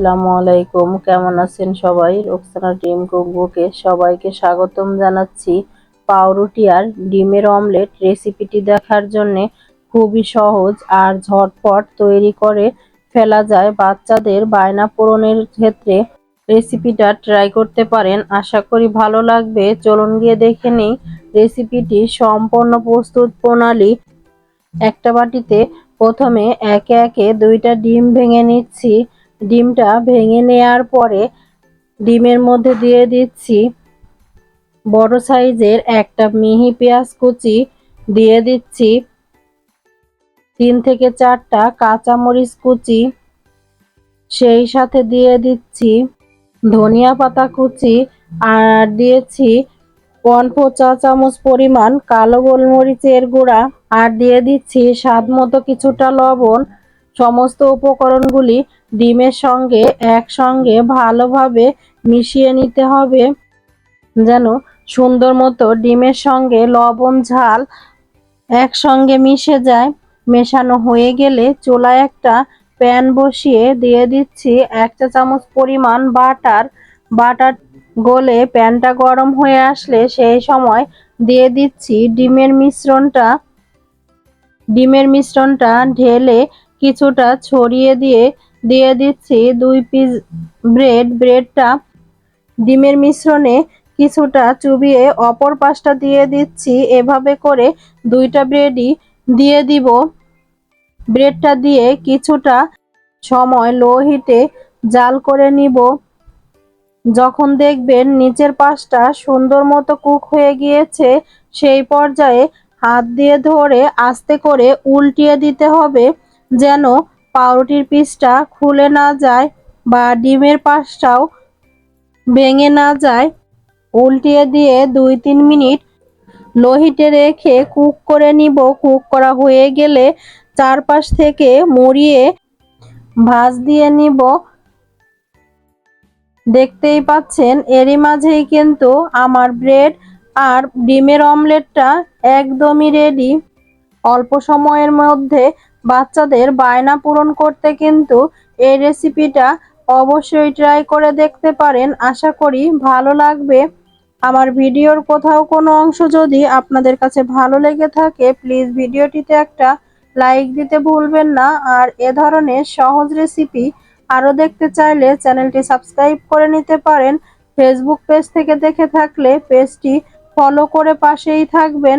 আসসালামু আলাইকুম। কেমন আছেন সবাই? রোকসানা ডিম কুকবুকে সবাইকে স্বাগতম জানাচ্ছি। পাউরুটি আর ডিমের অমলেট রেসিপিটি দেখার জন্য খুবই সহজ আর ঝটপট তৈরি করে ফেলা যায়। বাচ্চাদের বায়না পূরণের ক্ষেত্রে রেসিপিটা ট্রাই করতে পারেন। আশা করি ভালো লাগবে। চলুন গিয়ে দেখে নিই রেসিপিটি সম্পূর্ণ প্রস্তুত প্রণালী। একটা বাটিতে প্রথমে একে একে দুইটা ডিম ভেঙে নিচ্ছি। ডিমটা ভেঙে নেয়ার পরে ডিমের মধ্যে দিয়ে দিচ্ছি বড় সাইজের একটা মিহি পেঁয়াজ কুচি, দিয়ে দিচ্ছি তিন থেকে চারটা কাঁচামরিচ কুচি, সেই সাথে দিয়ে দিচ্ছি ধনিয়া পাতা কুচি আর দিয়েছি ফোর চা চামচ পরিমাণ কালো গোলমরিচের গুঁড়া আর দিয়ে দিচ্ছি স্বাদ মতো কিছুটা লবণ সমস্ত উপকরণগুলি ডিমের সঙ্গে একসঙ্গে ভালোভাবে মিশিয়ে নিতে হবে। যেন সুন্দর মতো ডিমের সঙ্গে লবণ, ঝাল একসঙ্গে মিশে যায়। মেশানো হয়ে গেলে চুলায় একটা প্যান বসিয়ে দিয়ে দিচ্ছি এক চা চামচ পরিমাণ বাটার। বাটার গলে প্যানটা গরম হয়ে আসলে সেই সময় দিয়ে দিচ্ছি ডিমের মিশ্রণটা। ডিমের মিশ্রণটা ঢেলে কিছুটা ছড়িয়ে দিয়ে দিয়ে দিচ্ছি দুই পিস ব্রেড। ব্রেডটা ডিমের মিশ্রণে কিছুটা চুবিয়ে অপর পাশটা দিয়ে দিচ্ছি। এভাবে করে দুইটা ব্রেডই দিয়ে দিব। ব্রেডটা দিয়ে কিছুটা সময় লো হিটে জাল করে নিব। যখন দেখবেন নিচের পাশটা সুন্দর মতো কুক হয়ে গিয়েছে, সেই পর্যায়ে হাত দিয়ে ধরে আস্তে করে উল্টিয়ে দিতে হবে। যেন পাউরুটির পিসটা খুলে না যায় বা ডিমের পাশটাও ভেঙে না যায়, উল্টিয়ে দিয়ে দুই তিন মিনিট লোহিটে রেখে কুক করে নিব। কুক করা হয়ে গেলে চারপাশ থেকে মুড়িয়ে ভাজ দিয়ে নিব। দেখতেই পাচ্ছেন, এরই মাঝেই কিন্তু আমার ব্রেড আর ডিমের অমলেটটা একদমই রেডি অল্প সময়ের মধ্যে বাচ্চাদের বায়না পূরণ করতে কিন্তু এই রেসিপিটা অবশ্যই ট্রাই করে দেখতে পারেন। আশা করি ভালো লাগবে। আমার ভিডিওর কোথাও কোনো অংশ যদি আপনাদের কাছে ভালো লেগে থাকে প্লিজ ভিডিওটিতে একটা লাইক দিতে ভুলবেন না। আর এ ধরনের সহজ রেসিপি আরও দেখতে চাইলে চ্যানেলটি সাবস্ক্রাইব করে নিতে পারেন। ফেসবুক পেজ থেকে দেখে থাকলে পেজটি ফলো করে পাশেই থাকবেন।